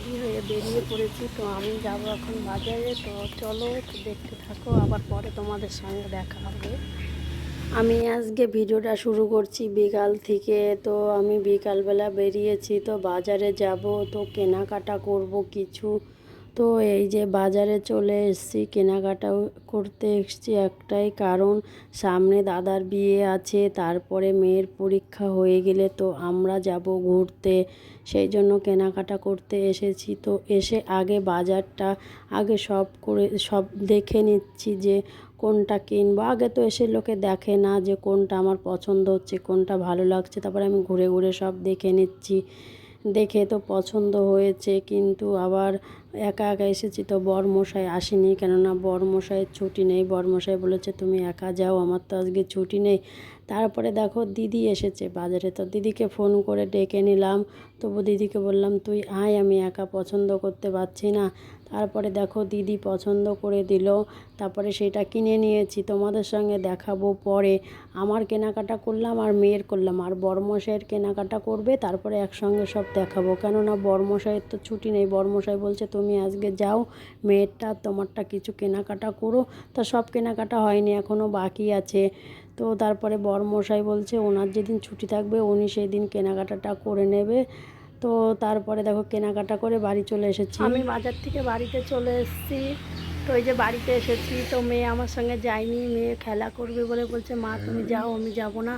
Ready হয়ে বেরিয়ে পড়েছি। তো আমি যাব এখন বাজারে। তো চলো দেখতে থাকো। আবার পরে তোমাদের সঙ্গে দেখা হবে। আমি আজকে ভিডিওটা শুরু করছি বিকাল থেকে। তো আমি বিকালবেলা বেরিয়েছি। তো বাজারে যাব। তো কেনাকাটা করব কিছু। তো এই যে বাজারে চলে এসেছি কেনাকাটা করতে এসছি একটাই কারণ, সামনে দাদার বিয়ে আছে, তারপরে মেয়ের পরীক্ষা হয়ে গেলে তো আমরা যাব ঘুরতে। সেই জন্য কেনাকাটা করতে এসেছি। তো এসে আগে বাজারটা আগে সব করে, সব দেখে নিচ্ছি যে কোনটা কিনবো। আগে তো এসে লোকে দেখে না যে কোনটা আমার পছন্দ হচ্ছে, কোনটা ভালো লাগছে। তারপরে আমি ঘুরে ঘুরে সব দেখে নিচ্ছি। দেখে তো পছন্দ হয়েছে, কিন্তু আবার একা একা এসেছি তো বরমশাই আসেনি কেননা বর বরমশাইয়ের ছুটি নেই। বরমশাই বলেছে, তুমি একা যাও, আমার তো আজকে ছুটি নেই। তারপরে দেখো দিদি এসেছে বাজারে। তো দিদিকে ফোন করে ডেকে নিলাম। তবু দিদিকে বললাম, তুই আয়, আমি একা পছন্দ করতে পারছি না। তারপরে দেখো দিদি পছন্দ করে দিল। তারপরে সেটা কিনে নিয়েছি, তোমাদের সঙ্গে দেখাবো পরে। আমার কেনাকাটা করলাম, আর মেয়ের করলাম। আর বরমশাইয়ের কেনাকাটা করবে, তারপরে একসঙ্গে সব দেখাবো। কেননা বরমশাইয়ের তো ছুটি নেই। বরমশাই বলছে তুমি আজকে যাও, মেয়েরটা তোমারটা কিছু কেনাকাটা করো। তা সব কেনাকাটা হয়নি এখনও বাকি আছে। তো তারপরে বরমশাই বলছে, ওনার যেদিন ছুটি থাকবে, উনি সেই দিন কেনাকাটাটা করে নেবে। তো তারপরে দেখো কেনাকাটা করে বাড়ি চলে এসেছি। আমি বাজার থেকে বাড়িতে চলে এসেছি। তো এই যে বাড়িতে এসেছি, তো মেয়ে আমার সঙ্গে যায়নি, মেয়ে খেলা করবে বলে বলছে, মা, তুমি যাও, আমি যাব না।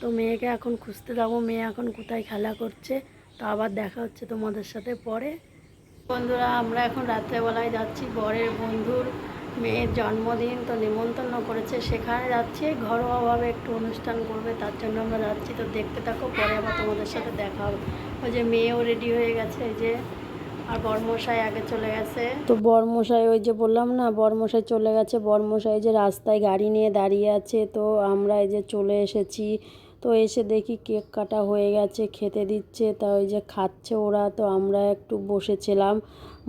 তো মেয়েকে এখন খুঁজতে যাব, মেয়ে এখন কোথায় খেলা করছে, তো আবার দেখা হচ্ছে তোমাদের সাথে পরে। বন্ধুরা, আমরা এখন রাত্রেবেলায় যাচ্ছি বরের বন্ধুর মেয়ের জন্মদিন, তো নিমন্ত্রণ করেছে সেখানে যাচ্ছি। ঘরোয়াভাবে একটু অনুষ্ঠান করবে, তার জন্য আমরা যাচ্ছি। তো দেখতে থাকো, পরে আবার তোমাদের সাথে দেখা হবে। ওই যে মেয়েও রেডি হয়ে গেছে, এই যে, আর বরমশাই আগে চলে গেছে। তো বরমশাই, ওই যে বললাম না, বরমশাই চলে গেছে। বরমশাই যে রাস্তায় গাড়ি নিয়ে দাঁড়িয়ে আছে, তো আমরা এই যে চলে এসেছি। তো এসে দেখি কেক কাটা হয়ে গেছে, খেতে দিচ্ছে। তা ওই যে খাচ্ছে ওরা, তো আমরা একটু বসেছিলাম।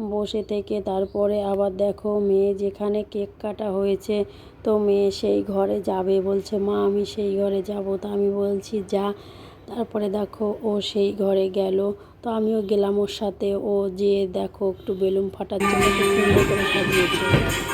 বসে থেকে তারপরে আবার দেখো মেয়ে যেখানে কেক কাটা হয়েছে, তো মেয়ে সেই ঘরে যাবে বলছে, মা, আমি সেই ঘরে যাব। তো আমি বলছি, যা। তারপরে দেখো ও সেই ঘরে গেল। তো আমিও গেলাম ওর সাথে। ও যে দেখো একটু বেলুন ফাটার জন্য সুন্দর করে সাজিয়েছে।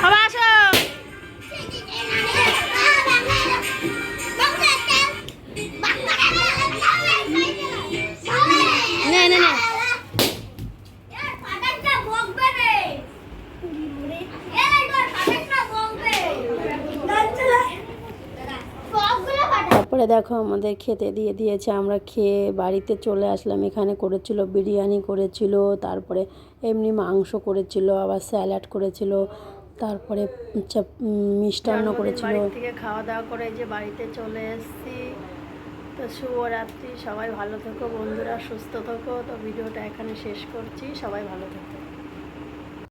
তারপরে দেখো আমাদের খেতে দিয়ে দিয়েছে আমরা খেয়ে বাড়িতে চলে আসলাম। এখানে করেছিল বিরিয়ানি করেছিল তারপরে এমনি মাংস করেছিল আবার স্যালাড করেছিল তারপরে মিষ্টান্ন করেছিল। থেকে খাওয়া দাওয়া করে যে বাড়িতে চলে এসেছি। তো শুভরাত্রি সবাই ভালো থেকো বন্ধুরা সুস্থ থেকো। তো ভিডিওটা এখানে শেষ করছি সবাই ভালো থেকো।